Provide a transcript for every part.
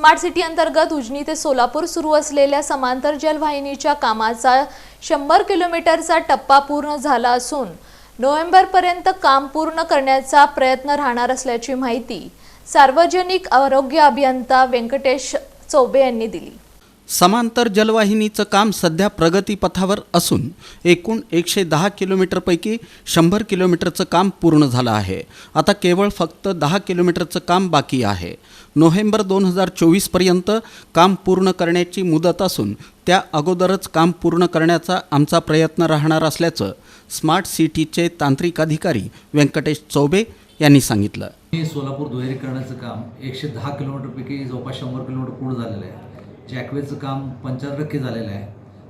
Smart city अंतर्गत उजनी ते सोलापूर सुरू असलेल्या समांतर जलवाहिनीच्या कामाचा शंभर किलोमीटरचा टप्पा पूर्ण झाला असून नोव्हेंबरपर्यंत काम पूर्ण करण्याचा प्रयत्न राहणार असल्याची माहिती सार्वजनिक आरोग्य अभियंता व्यंकटेश चौबे यांनी दिली. समांतर जलवाहिनीचं काम सध्या प्रगतीपथावर असून एकूण एकशे दहा किलोमीटरपैकी शंभर किलोमीटरचं काम पूर्ण झालं आहे. आता केवळ फक्त दहा किलोमीटरचं काम बाकी आहे. नोव्हेंबर दोन हजार चोवीसपर्यंत काम पूर्ण करण्याची मुदत असून त्या अगोदरच काम पूर्ण करण्याचा आमचा प्रयत्न राहणार असल्याचं स्मार्ट सिटीचे तांत्रिक अधिकारी व्यंकटेश चौबे यांनी सांगितलं. हे सोलापूर दुहेरीकरणाचं काम एकशे दहा किलोमीटरपैकी जवळपास शंभर किलोमीटर पूर्ण झालेलं आहे. जॅकवेचं काम पंच्याहत्तर टक्के झालेलं आहे.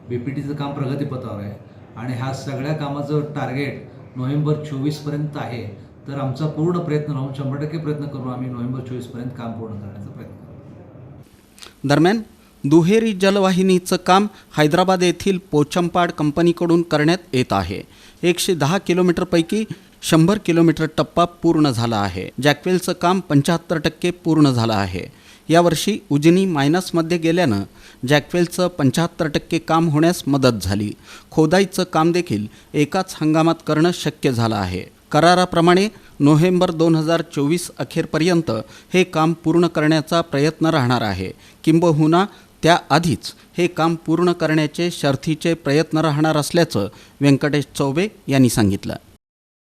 बी पी टीचं काम प्रगतीपथावर आहे. आणि ह्या सगळ्या कामाचं टार्गेट नोव्हेंबर चोवीसपर्यंत आहे. तर आमचा पूर्ण प्रयत्न राहून शंभर टक्के प्रयत्न करू आम्ही नोव्हेंबर चोवीसपर्यंत काम पूर्ण करण्याचा प्रयत्न करू. दरम्यान दुहेरी जलवाहिनीचं काम हैदराबाद येथील पोचंपाड कंपनीकडून करण्यात येत आहे. एकशे दहा किलोमीटरपैकी शंभर किलोमीटर टप्पा पूर्ण झाला आहे. जॅकवेलचं काम पंच्याहत्तर टक्के पूर्ण झालं आहे. यावर्षी उजनी मायनसमध्ये गेल्यानं जॅकवेलचं पंच्याहत्तर टक्के काम होण्यास मदत झाली. खोदाईचं काम देखील एकाच हंगामात करणं शक्य झालं आहे. कराराप्रमाणे नोव्हेंबर दोन हजार चोवीस अखेरपर्यंत हे काम पूर्ण करण्याचा प्रयत्न राहणार आहे. किंबहुना त्याआधीच हे काम पूर्ण करण्याचे शर्थीचे प्रयत्न राहणार असल्याचं व्यंकटेश चौबे यांनी सांगितलं.